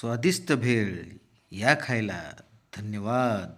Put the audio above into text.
स्वादिष्ट भेळ या खायला धन्यवाद.